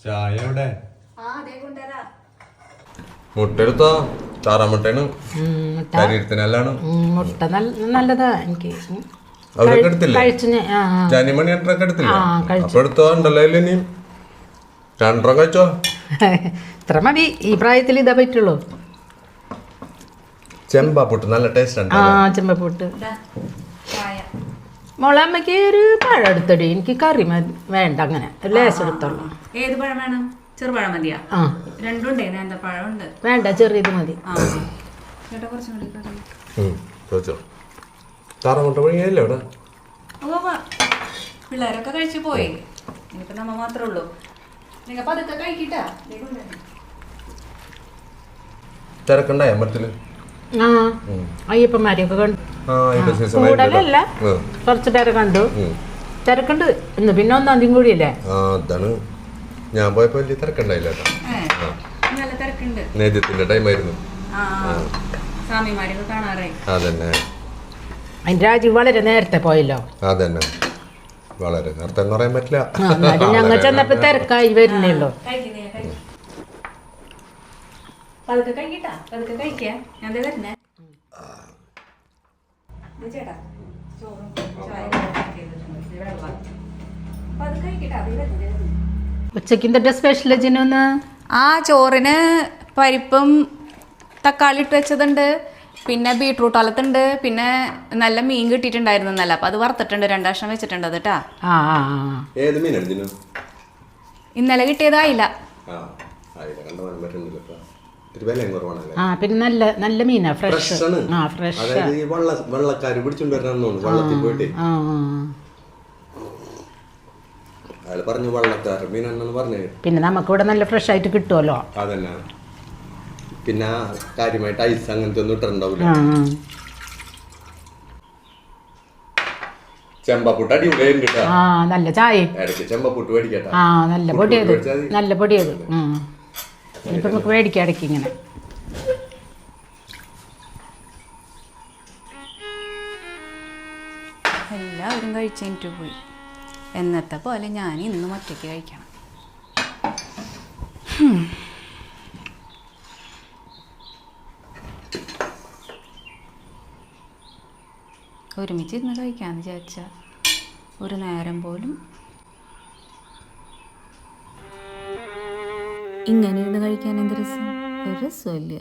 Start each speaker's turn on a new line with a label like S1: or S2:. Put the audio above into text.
S1: ചായ എവിടെ മുട്ട എടുത്തോ താറാമുട്ടയാണ് ശരീരത്തിനെല്ലാണ്
S2: മുട്ട. നല്ല നല്ലതാ എനിക്ക്.
S1: അവരൊക്കെ എടുത്തില്ലേ?
S2: ആ, കഴിച്ചു.
S1: അപ്പൊ എടുത്തോ? ഉണ്ടല്ലോ അതിൽ ഇനിയും. കഴിച്ചോ?
S2: ഇത്ര മതി. ഈ പ്രായത്തിൽ ഇതാ പറ്റുള്ളൂ.
S1: ചെമ്പാ പുട്ട് നല്ല ടേസ്റ്റ് ഉണ്ട്
S2: ആ ചെമ്പ
S3: ഇതാ. ചായ
S2: മോളെ അമ്മയ്ക്ക് ഒരു പഴം എടുത്തടി. എനിക്ക് കറി മതി വേണ്ട അങ്ങനെ. ഒരു ലേശം എടുത്തോളൂ.
S3: ഏത് പഴം വേണം? ചെറുപഴം മതിയാ?
S2: ആ.
S3: രണ്ടുണ്ടേ ഉണ്ട്?
S2: വേണ്ട ചെറിയത് മതി.
S3: ആ ചേട്ടാ കുറച്ചും കൂടി കറി.
S1: ഉം, കഴിച്ചോ താറാമുട്ട പഴിയല്ലേ ഇവിടെ
S3: ഓ പിള്ളേരൊക്കെ കഴിച്ചു പോയി. ഇനിയിപ്പോ നമ്മ മാത്രമേ ഉള്ളൂ. നിങ്ങൾ പതുക്കെ കഴിക്കിട്ടാ.
S1: തിരക്കുണ്ടായ അമ്പലത്തിൽ?
S2: ആ. അയ്യപ്പന്മാരെയൊക്കെ കണ്ടു. കൂടുതലല്ല. കുറച്ച് തിരക്കുണ്ട്. ഇന്ന് പിന്നെ ഒന്നാം തീയതി കൂടിയല്ലേ?
S1: ആ അതാണ്. ഞാൻ പോയപ്പോ വലിയ തിരക്കുണ്ടായില്ല
S3: തിരക്കുണ്ട്.
S1: നേദ്യത്തിന്റെ ടൈമായിരുന്നു. അതന്നെ.
S2: അതിന്റെ വളരെ നേരത്തെ പോയല്ലോ.
S1: അതന്നെ. വളരെ നേരത്തെ എന്ന് പറയാൻ പറ്റില്ല.
S2: ഞങ്ങൾ ചെന്നപ്പോ തിരക്കായി
S3: പതുക്കെ കഴിക്കട്ടാ പതുക്കെ കഴിക്കാ. ഞാൻ വരുന്നേ. ചേട്ടാ? ചോറും ചായയും. ദേ വെള്ളം. പതുക്കെ കഴിക്കട്ടാ വരുന്നു.
S2: ഉച്ചയ്ക്ക് എന്തിന്റെ സ്പെഷ്യൽ ജിനൊന്ന്
S3: ആ ചോറിന് പരിപ്പും തക്കാളി ഇട്ട് വെച്ചതുണ്ട്. പിന്നെ ബീട്രൂട്ട് അലത്തുണ്ട്. പിന്നെ നല്ല മീൻ കിട്ടിയിട്ടുണ്ടായിരുന്നു നല്ല അപ്പൊ അത് വറുത്തിട്ടുണ്ട്. രണ്ടാഴ്ച വെച്ചിട്ടുണ്ട് അത്
S1: ഇതിന്
S3: ഇന്നലെ കിട്ടിയതായില്ല
S1: ആ
S2: പിന്നെ നല്ല നല്ല മീനാ ഫ്രഷ് ആ ഫ്രഷ്
S1: അതായത് ഈ വെള്ള വെള്ളക്കാര് പിടിച്ചോണ്ട് വരാൻ തോന്നുന്നു വള്ളത്തിൽ പോയിട്ട്.
S2: ആ ആ.
S1: അയാൾ പറഞ്ഞു വള്ളക്കാർ മീനാണെന്ന് പറഞ്ഞേ
S2: പിന്നെ നമുക്കിവിടെ നല്ല ഫ്രഷ് ആയിട്ട് കിട്ടുമല്ലോ
S1: അതന്നെ. പിന്നെ കാര്യമായിട്ട് ഐസ് അങ്ങനത്തെ ഒന്നും ഇട്ടിട്ടുണ്ടാവില്ല
S2: ആ.
S1: ചെമ്പപ്പുട്ട് അടിപൊളിയായിട്ട് കേട്ടാ.
S2: ആ നല്ല ചായ
S1: ഇടയ്ക്ക് ചെമ്പപ്പുട്ട് മേടിക്കട്ടാ.
S2: ആ നല്ല പൊടിയത്. നല്ല പൊടിയത് ഇനിയിപ്പോൾ നമുക്ക് ഇടയ്ക്ക് ഇങ്ങനെ.
S3: എല്ലാവരും കഴിച്ചെനിറ്റ് പോയി. എന്നത്തെ പോലെ ഞാൻ ഇന്നും ഒറ്റയ്ക്ക് കഴിക്കണം. ഒരുമിച്ച് ഇന്ന് കഴിക്കാമെന്ന് വിചാരിച്ച ഒരു നേരം പോലും ഇങ്ങനെ ഇരുന്ന് കഴിക്കാൻ എന്ത് രസം? ഒരു രസമില്ല